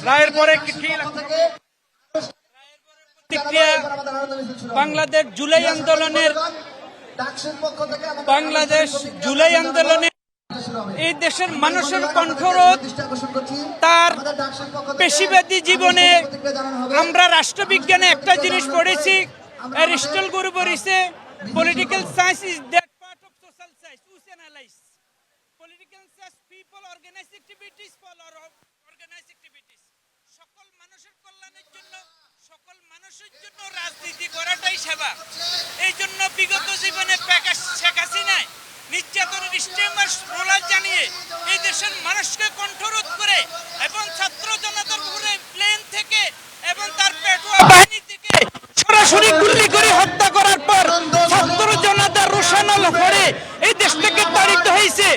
রায়ের পরে বাংলাদেশ জুলাই আন্দোলনের বাংলাদেশ জুলাই আন্দোলনে এই দেশের মানুষের কণ্ঠরোধ তার পেশিবাদী জীবনে আমরা রাষ্ট্রবিজ্ঞানে একটা জিনিস পড়েছি অ্যারিস্টল গুরু বলেছে political science is that part of social science political science people organise স্টেমার রোলার জানিয়ে এই দেশের মানুষকে কণ্ঠরোধ করে এবং ছাত্র জনতার উপরে প্লেন থেকে এবং তার পেট্রোল বাহিনী থেকে সরাসরি গুলি করে হত্যা করার পর ছাত্র জনতা রোশানল করে এই দেশ থেকে তাড়িত হয়েছে।